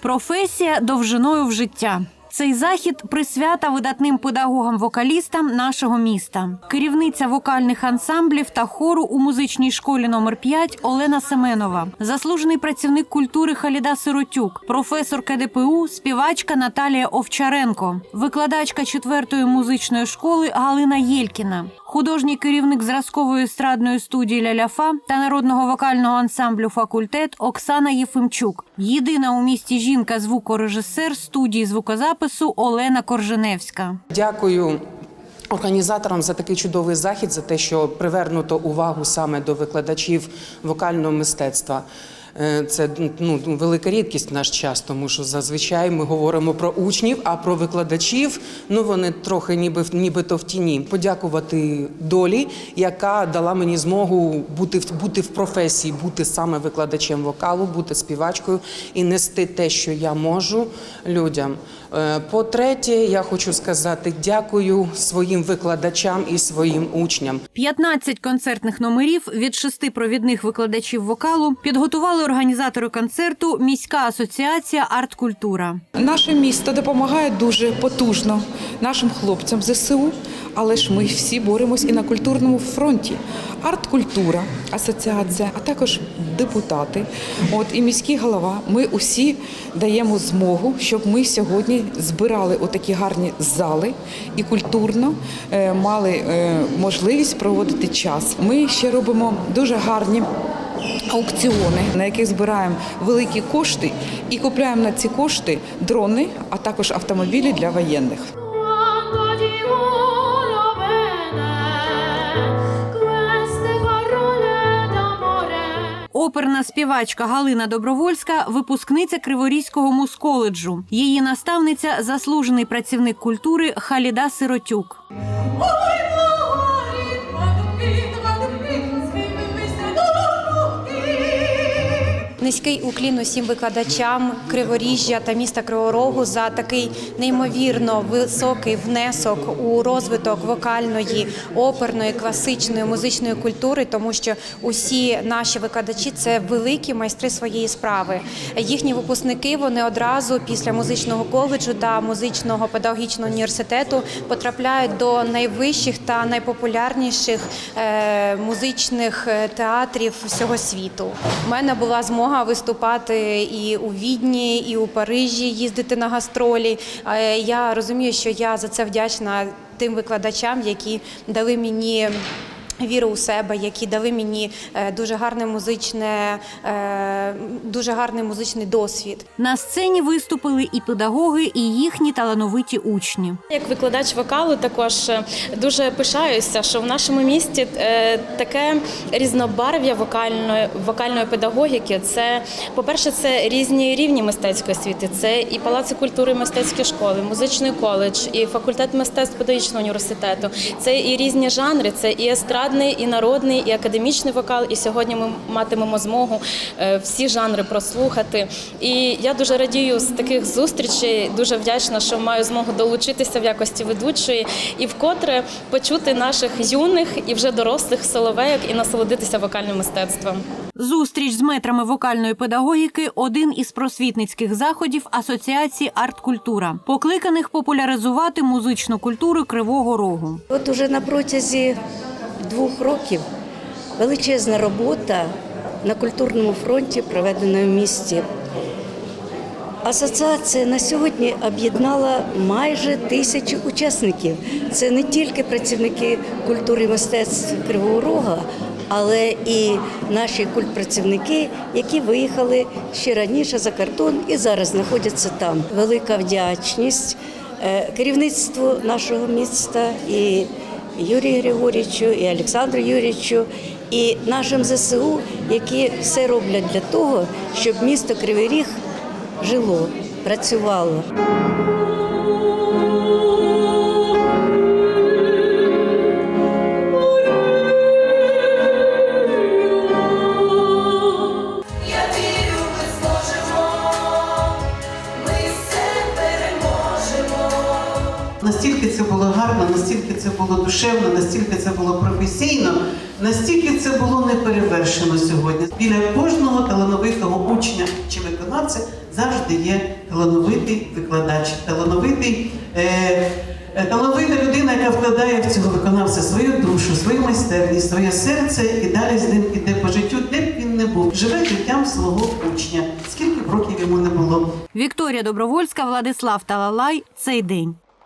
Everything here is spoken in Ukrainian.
Професія довжиною в життя. Цей захід присвята видатним педагогам-вокалістам нашого міста. Керівниця вокальних ансамблів та хору у музичній школі номер 5 Олена Семенова, заслужений працівник культури Халіда Сиротюк, професор КДПУ, співачка Наталія Овчаренко, викладачка четвертої музичної школи Галина Єлькіна, художній керівник зразкової естрадної студії Ляляфа та народного вокального ансамблю Факультет Оксана Єфимчук. Єдина у місті жінка звукорежисер студії звукозапису Олена Корженевська. Дякую. Організаторам за такий чудовий захід, за те, що привернуто увагу саме до викладачів вокального мистецтва. Е, Це ну, велика рідкість в наш час, тому що зазвичай ми говоримо про учнів, а про викладачів ну вони трохи ніби нібито в тіні. Подякувати долі, яка дала мені змогу бути в бути в професії, бути саме викладачем вокалу, бути співачкою і нести те, що я можу людям. Е, По-третє, я хочу сказати дякую своїм викладачам і своїм учням. 15 концертних номерів від шести провідних викладачів вокалу підготували організатори концерту міська асоціація арт-культура. Наше місто допомагає дуже потужно нашим хлопцям ЗСУ, але ж ми всі боремось і на культурному фронті. Арт-культура, асоціація, а також депутати, от і міський голова. Ми усі даємо змогу, щоб ми сьогодні збирали отакі гарні зали і культурно е, мали е, можливість проводити час. Ми ще робимо дуже гарні аукціони, на яких збираємо великі кошти і купляємо на ці кошти дрони, а також автомобілі для воєнних. Оперна співачка Галина Добровольська випускниця Криворізького мусколеджу. Її наставниця заслужений працівник культури Халіда Сиротюк. Низький уклін усім викладачам Криворіжжя та міста Кривого Рогу за такий неймовірно високий внесок у розвиток вокальної, оперної, класичної музичної культури, тому що усі наші викладачі це великі майстри своєї справи. Їхні випускники вони одразу після музичного коледжу та музичного педагогічного університету потрапляють до найвищих та найпопулярніших е, музичних е, театрів всього світу. У мене була змога виступати і у Відні, і у Парижі, їздити на гастролі. Е, Я розумію, що я за це вдячна тим викладачам, які дали мені. Віру у себе, які дали мені е, дуже гарне музичне, е, дуже гарний музичний досвід. На сцені виступили і педагоги, і їхні талановиті учні. Як викладач вокалу, також е, дуже пишаюся, що в нашому місті таке різнобарв'я вокальної вокальної педагогіки. Це, по-перше, це різні рівні мистецької освіти. Це і палаци культури, і мистецькі школи, музичний коледж, і факультет мистецтв педагогічного університету. Це і різні жанри, це і естрадний, і народний, і академічний вокал. І сьогодні ми матимемо змогу е, всі жанри прослухати. І я дуже радію з таких зустрічей. Дуже вдячна, що маю змогу долучитися в якості ведучої і вкотре почути наших юних і вже дорослих соловейок і насолодитися вокальним мистецтвом. Зустріч з метрами вокальної педагогіки один із просвітницьких заходів Асоціації арт-культура, покликаних популяризувати музичну культуру Кривого Рогу. От уже на протязі двох років величезна робота на культурному фронті проведена в місті. Асоціація на сьогодні об'єднала майже тисячу учасників. Це не тільки працівники культури і мистецтв Кривого Рога, але і наші культпрацівники, які виїхали ще раніше за кордон і зараз знаходяться там. Велика вдячність е, керівництву нашого міста і Юрію Григорічу, і Олександру Юрійовичу, і нашим ЗСУ, які все роблять для того, щоб місто Кривий Ріг жило, працювало. Настільки це було гарно, настільки це було душевно, настільки це було професійно, настільки це було неперевершено сьогодні. Біля кожного талановитого учня чи виконавця завжди є талановитий викладач, талановитий. Е, е, Талановита людина, яка вкладає в цього виконавця свою душу, свою майстерність, своє серце і далі з ним іде по життю, де б він не був. Живе життям свого учня, скільки б років йому не було. Вікторія Добровольська, Владислав Талалай. Цей день.